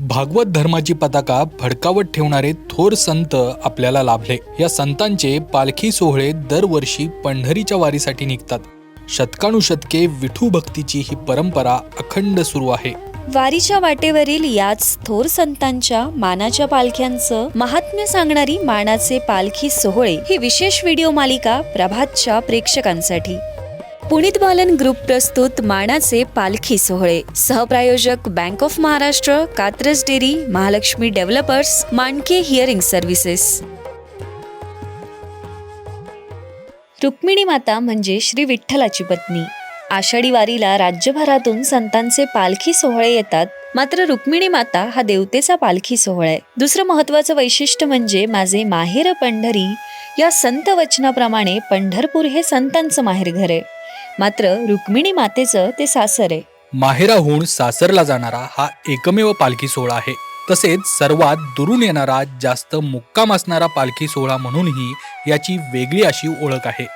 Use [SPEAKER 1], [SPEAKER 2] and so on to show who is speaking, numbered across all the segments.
[SPEAKER 1] भागवत धर्माची पताका भडकावत ठेवणारे थोर संत आपल्याला लाभले. या संतांचे पालखी सोहळे दरवर्षी पंढरीच्या वारीसाठी निघतात. शतकानुशतके विठू भक्तीची ही परंपरा अखंड सुरू आहे.
[SPEAKER 2] वारीच्या वाटेवरील याच थोर संतांच्या मानाच्या पालख्यांचं महात्म्य सांगणारी मानाचे पालखी सोहळे ही विशेष व्हिडिओ मालिका प्रभातच्या प्रेक्षकांसाठी. पुनीत बालन ग्रुप प्रस्तुत मानाचे पालखी सोहळे. सहप्रायोजक bank of Maharashtra Katraj dairy Mahalakshmi developers Manake hearing services. Rukmini माता म्हणजे श्री विठ्ठलाची पत्नी. आषाढी वारीला राज्यभरातून संतांचे पालखी सोहळे येतात. मात्र रुक्मिणी माता हा देवतेचा पालखी सोहळा आहे. दुसरं महत्वाचं वैशिष्ट्य म्हणजे माझे माहेर पंढरी. या संत वचनाप्रमाणे पंढरपूर हे संतांचं माहेरघर आहे. मात्र रुक्मिणी मातेचं ते सासर आहे.
[SPEAKER 1] माहेराहून सासरला जाणारा हा एकमेव पालखी सोहळा आहे. तसेच सर्वात दुरून येणारा जास्त मुक्काम असणारा पालखी सोहळा म्हणूनही याची वेगळी अशी ओळख आहे.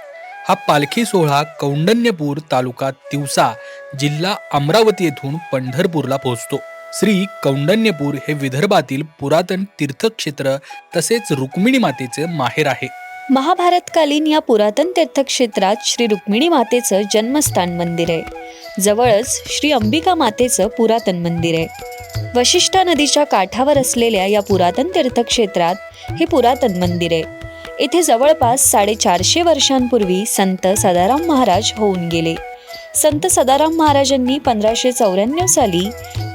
[SPEAKER 1] हा पालखी सोहळा कौंडण्यपूर तालुका तिवसा जिल्हा अमरावती येथून पंढरपूरला पोहोचतो. श्री कौंडण्यपूर हे विदर्भातील पुरातन तीर्थक्षेत्र तसेच रुक्मिणी मातेचे माहेर आहे.
[SPEAKER 2] महाभारतकालीन या पुरातन तीर्थक्षेत्रात श्री रुक्मिणी मातेचं जन्मस्थान मंदिर आहे. जवळच श्री अंबिका मातेचं पुरातन मंदिर आहे. वशिष्ठा नदीच्या काठावर असलेल्या या पुरातन तीर्थक्षेत्रात हे पुरातन मंदिर आहे. येथे जवळपास साडेचारशे वर्षांपूर्वी संत सदाराम महाराज होऊन गेले. संत सदाराम महाराजांनी पंधराशे चौऱ्याण्णव साली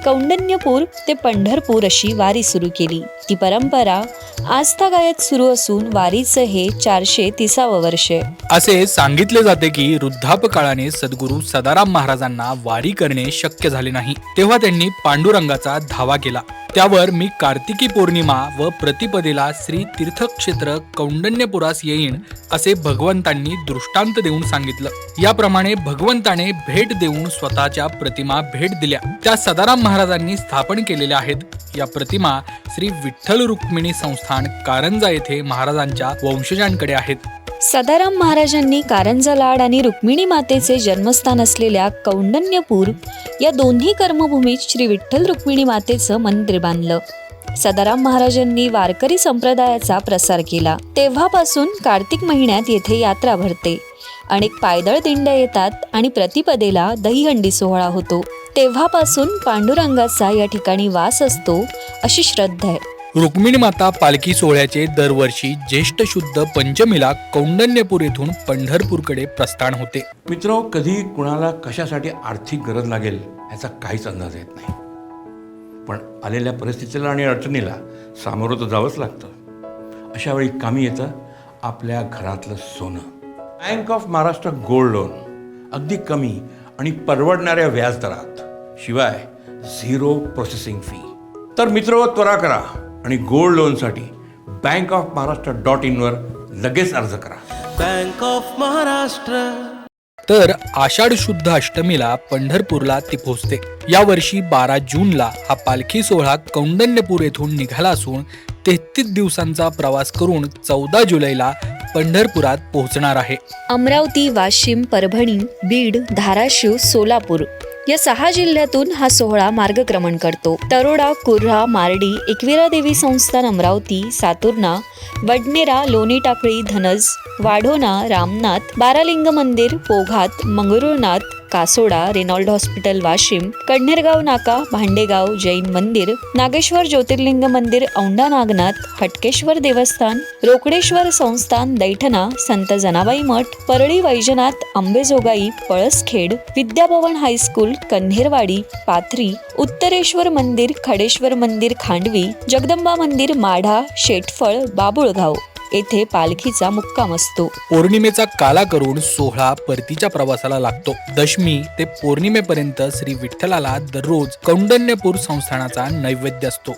[SPEAKER 2] कौंडण्यपूर ते पंढरपूर अशी वारी सुरू केली. ती परंपरा आस्थागायत सुरू असून वारीचं हे चारशे तिसावं वर्ष.
[SPEAKER 1] असे सांगितले जाते की वृद्धापकाळाने सद्गुरू सदाराम महाराजांना वारी करणे शक्य झाले नाही. तेव्हा त्यांनी पांडुरंगाचा धावा केला. त्यावर मी कार्तिकी पौर्णिमा व प्रतिपदेला श्री तीर्थक्षेत्र कौंडण्यपुरास येईन असे भगवंतांनी दृष्टांत देऊन सांगितलं. याप्रमाणे भगवंताने भेट देऊन स्वतःच्या प्रतिमा भेट दिल्या. त्या सदाराम महाराजांनी स्थापन केलेल्या आहेत. या प्रतिमा श्री विठ्ठल रुक्मिणी संस्थान कारंजा येथे महाराजांच्या वंशजांकडे आहेत.
[SPEAKER 2] सदाराम महाराजांनी कारंजा लाड आणि रुक्मिणी मातेचे जन्मस्थान असलेल्या कौंडण्यपूर या दोन्ही कर्मभूमीत श्री विठ्ठल रुक्मिणी मातेचं मंदिर बांधलं. सदाराम महाराजांनी वारकरी संप्रदायाचा प्रसार केला. तेव्हापासून कार्तिक महिन्यात येथे यात्रा भरते. अनेक पायदळ दिंड्या येतात आणि प्रतिपदेला दहीहंडी सोहळा होतो. तेव्हापासून पांडुरंगाचा या ठिकाणी वास असतो अशी श्रद्धा आहे.
[SPEAKER 1] रुक्मिणी माता पालखी सोहळ्याचे दरवर्षी ज्येष्ठ शुद्ध पंचमीला कौंडण्यपूर येथून पंढरपूरकडे प्रस्थान होते.
[SPEAKER 3] मित्र कधी कुणाला कशासाठी आर्थिक गरज लागेल ह्याचा काहीच अंदाज येत नाही. पण आलेल्या परिस्थितीला आणि अडचणीला सामोरं तर जावंच लागतं. अशा वेळी कामी येतं आपल्या घरातलं सोनं. Bank of Maharashtra gold loan अगदी कमी आणि परवडणाऱ्या व्याजदरात. शिवाय झिरो प्रोसेसिंग फी. तर मित्र त्वरा करा आणि गोल्ड लोनसाठी बँक ऑफ महाराष्ट्र डॉट इनवर लगेच अर्ज करा.
[SPEAKER 4] Bank of Maharashtra.
[SPEAKER 1] तर आषाढ शुद्ध अष्टमीला पंढरपूरला ती पोहोचते. यावर्षी बारा जूनला हा पालखी सोहळा कौंडण्यपूर येथून निघाला असून तेहतीस दिवसांचा प्रवास करून चौदा जुलैला पंढरपुरात पोहोचणार आहे.
[SPEAKER 2] अमरावती वाशिम परभणी बीड धाराशिव सोलापूर या सहा जिल्ह्यातून हा सोहळा मार्गक्रमण करतो. तरोडा कुर्हा मार्डी एकविरा देवी संस्थान अमरावती सातुर्णा वडनेरा लोणी टाकळी धनज वाढोणा रामनाथ बारालिंग मंदिर पोघात मंगरुळनाथ कासोडा रेनॉल्ड हॉस्पिटल वाशिम कढनेरगाव नाका भांडेगाव जैन मंदिर नागेश्वर ज्योतिर्लिंग मंदिर औंढा नागनाथ हटकेश्वर देवस्थान रोकडेश्वर संस्थान दैठणा संत जनाबाई मठ परळी वैजनाथ अंबेजोगाई पळसखेड विद्याभवन हायस्कूल कन्हेरवाडी पाथरी उत्तरेश्वर मंदिर खडेश्वर मंदिर खांडवी जगदंबा मंदिर माढा शेटफळ बाबुळगाव. येथे पालखीचा मुक्काम असतो.
[SPEAKER 1] पौर्णिमेचा काला करून सोहळा परतीच्या प्रवासाला लागतो. दशमी ते पौर्णिमेपर्यंत श्री विठ्ठलाला दररोज कौंडण्यपूर संस्थानाचा नैवेद्य असतो.